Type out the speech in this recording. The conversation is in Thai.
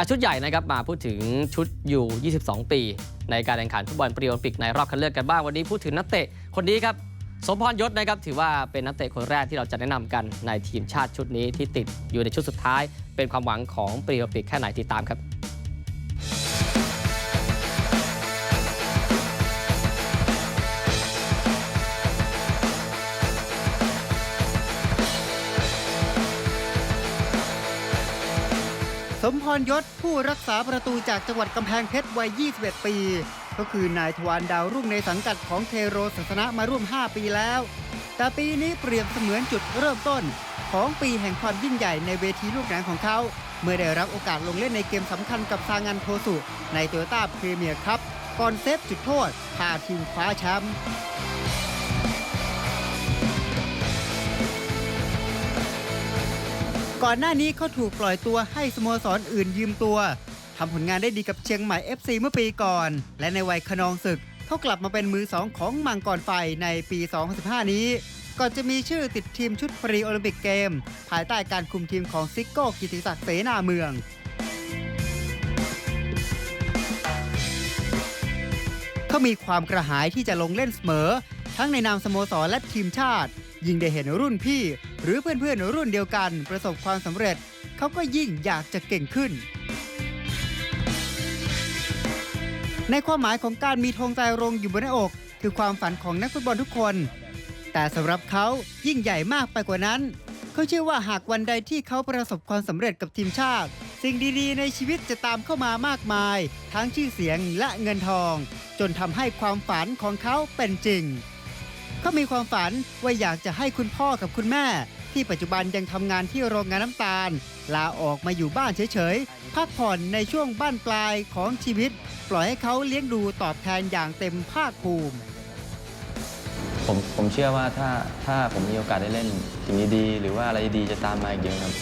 ากชุดใหญ่นะครับมาพูดถึงชุดอยู่ 22 ปี ในการแข่งขันฟุตบอลปรีโอลิมปิกในรอบคัดเลือกกันบ้างวันนี้พูดถึงนักเตะคนนี้ครับสมพรยศนะครับถือว่าเป็นนักเตะคนแรกที่เราจะแนะนำกันในทีมชาติชุดนี้ที่ติดอยู่ในชุดสุดท้าย เป็นความหวังของปรีโอลิมปิกแค่ไหนติดตามครับ สมพรยศผู้รักษาประตูจากจังหวัดกำแพงเพชรวัย 21 ปี ก็คือนายทวารดาวรุ่งในสังกัดของเทโรศาสนะมาร่วม 5 ปีแล้ว แต่ปีนี้เปรียบเสมือนจุดเริ่มต้น ของปีแห่งความยิ่งใหญ่ในเวทีลูกหนังของเขา เมื่อได้รับโอกาสลงเล่นในเกมสำคัญกับซางันโทสุในโตโยต้าพรีเมียร์คัพก่อนเซฟจุดโทษพาทีมคว้าแชมป์ ก่อนหน้านี้เขาถูกปล่อยตัวให้สโมสรอื่นยืมตัวทำผลงานได้ดีกับเชียงใหม่ FC เมื่อปีก่อน และในวัยขนองศึกเขากลับมาเป็นมือสองของมังกรไฟในปี 2015 นี้ก่อนจะมีชื่อติดทีมชุดปรีโอลิมปิกเกม ภายใต้การคุมทีมของซิโก้กิติศักดิ์เสนาเมือง เขามีความกระหายที่จะลงเล่นเสมอ ทั้งในนามสโมสรและทีมชาติ ยิ่งได้เห็นรุ่นพี่ หรือเพื่อนๆรุ่นเดียวกัน ประสบความสำเร็จ เขาก็ยิ่งอยากจะเก่งขึ้น ในความหมายของการมีธงใจรงอยู่บนหน้าอก คือความฝันของนักฟุตบอลทุกคน แต่สำหรับเขายิ่งใหญ่มากไปกว่านั้น เขาเชื่อว่าหากวันใดที่เขาประสบความสำเร็จกับทีมชาติ สิ่งดีๆ ในชีวิตจะตามเข้ามามากมาย ทั้งชื่อเสียงและเงินทอง จนทำให้ความฝันของเขาเป็นจริง เขามีความฝันว่าอยากจะให้คุณพ่อกับคุณแม่ ที่ปัจจุบันยังทำงานที่โรงงานน้ำตาล ลาออกมาอยู่บ้านเฉยๆ พักผ่อนในช่วงบ้านปลายของชีวิต ปล่อยให้เขาเลี้ยงดูตอบแทนอย่างเต็มภาคภูมิ ผมผมเชื่อว่าถ้าถ้าผมมีโอกาสได้เล่นสิ่งดีๆหรือว่าอะไรดีจะตามมาอีกเยอะครับ